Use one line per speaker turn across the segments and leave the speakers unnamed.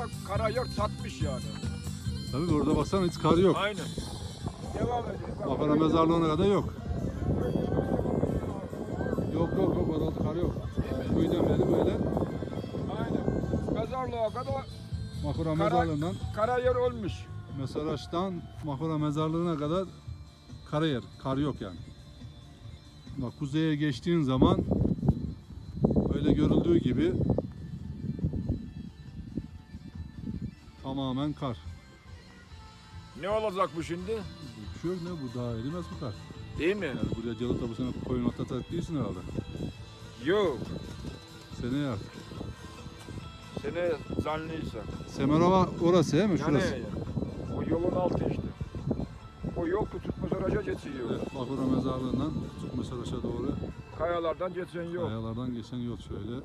da kara yer satmış yani.
Tabii burada baksana hiç kar yok.
Aynen. Devam edelim.
Makara mezarlığına kadar yok. Yok yok yok orada kar yok. Köyden beri böyle
Aynen. Mezarlığa kadar Kara-
mezarlığından
kara yer olmuş.
Mesaraç'tan Makara mezarlığına kadar kara yer. Kar yok yani. Bak kuzeye geçtiğin zaman öyle görüldüğü gibi tamamen kar.
Ne olacak bu şimdi?
Yok ne bu daha erimez bu kar.
Değil mi?
Yani buraya Calıta bu sene koyun atlatak değilsin herhalde.
Yok.
Seneye artık.
Sene zanlıysa.
Semerova orası değil mi?
Yani
Şurası.
o yolun altı işte. O yol tutma saraca geçiyor.
Evet, Bakura mezarlığından Mesaraç'a doğru
Kayalardan geçen yol.
kayalardan geçen yol şöyle.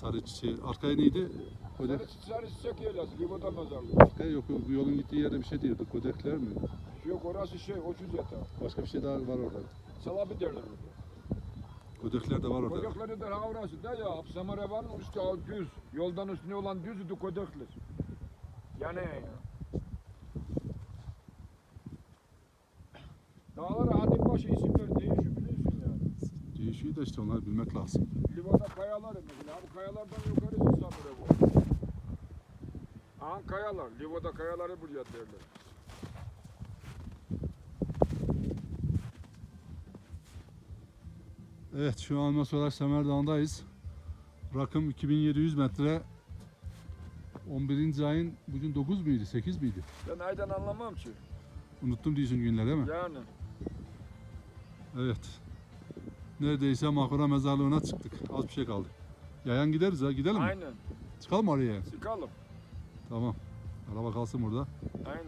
Sarı çiçeği. Arkaya neydi? Kodek.
Sarı, çiçek yerlası, Liboda mezarlığı.
Arkaya yok. Bu yolun gittiği yerde bir şey değildi. Kodekler mi?
Yok orası şey, ucuz yatağı.
Başka bir şey daha var orada.
Salabi derler.
Kodekler de var orada.
Kodekleri de ha orası da ya. Samara var üstü al düz. Yoldan üstüne olan düzdü kodekler. Yani Dağlara adım başı isimler değişiyor biliyorsun yani.
Değişiyor da işte onları bilmek lazım.
Livada kayaları mesela. Bu kayalardan yukarı Samara bu. Aha kayalar. Livada kayaları buraya derler.
Evet şu an Mesaraç Semer Dağı'ndayız. Rakım 2700 metre. 11. ayın bugün 9 muydu 8 miydi?
Ben aydan anlamam ki.
Unuttum diyorsun günler değil mi?
Yani.
Evet. Neredeyse Makura mezarlığına çıktık. Az bir şey kaldı. Yayan gideriz ha gidelim mi?
Aynen.
Çıkalım oraya?
Sıkalım.
Tamam. Araba kalsın burada.
Aynen.